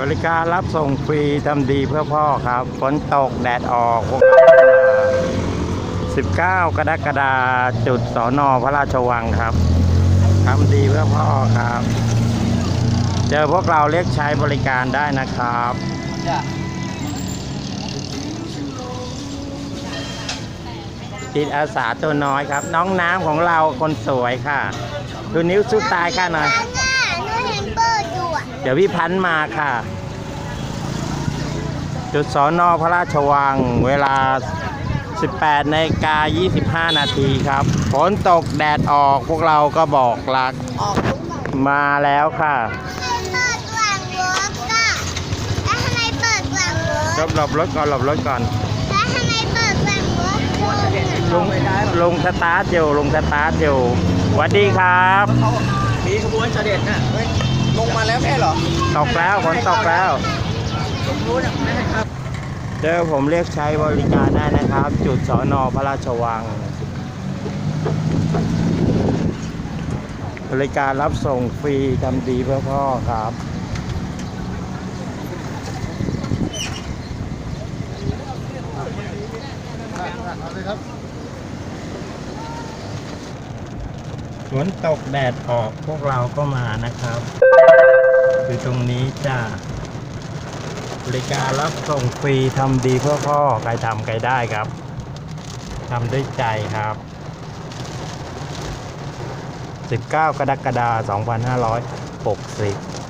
บริการรับส่งฟรีทำดีเพื่อพ่อครับฝนตกแดดออกพวกเรา19 กรกฎาคมจุดสอนอพระราชวังครับทำดีเพื่อพ่อครับ เจอพวกเราเรียกใช้บริการได้นะครับจิตอาสาตัวน้อยครับ น้องน้ำของเราคนสวยค่ะดูนิ้วสู้ตายค่ะหน่อย เดี๋ยวพี่พันธุ์มาค่ะ จุดสอนอพระราชวังเวลา 18นาฬิกา25 นาทีครับฝนตกแดดออกพวกเราก็บอกรักออกมาแล้วค่ะทำไมเปิดหลังรถอะแล้วทำไมเปิดหลังรถหลบหลบรถก่อนหลบรถก่อนแล้วทำไมเปิดหลังรถลุงลุงสตาร์ทอยู่ลุงสตาร์ทอยู่สวัสดีครับเขามีขบวนเสด็จน่ะเฮ้ย ลงมาแล้วแม่เหรอตกแล้วฝนตกแล้วตรงนู้นน่ะไม่ให้ครับเจอผมเรียกใช้บริการได้นะครับ จุดสอนอพระราชวัง บริการรับส่งฟรีทำดีเพื่อพ่อครับ ฝนตกแดดออกพวกเราก็มานะครับ คือตรงนี้จ้าบริการรับส่งฟรีทำดีเพื่อพ่อใครทำใครได้ครับทำด้วยใจครับ 19 กรกฎาคม 2560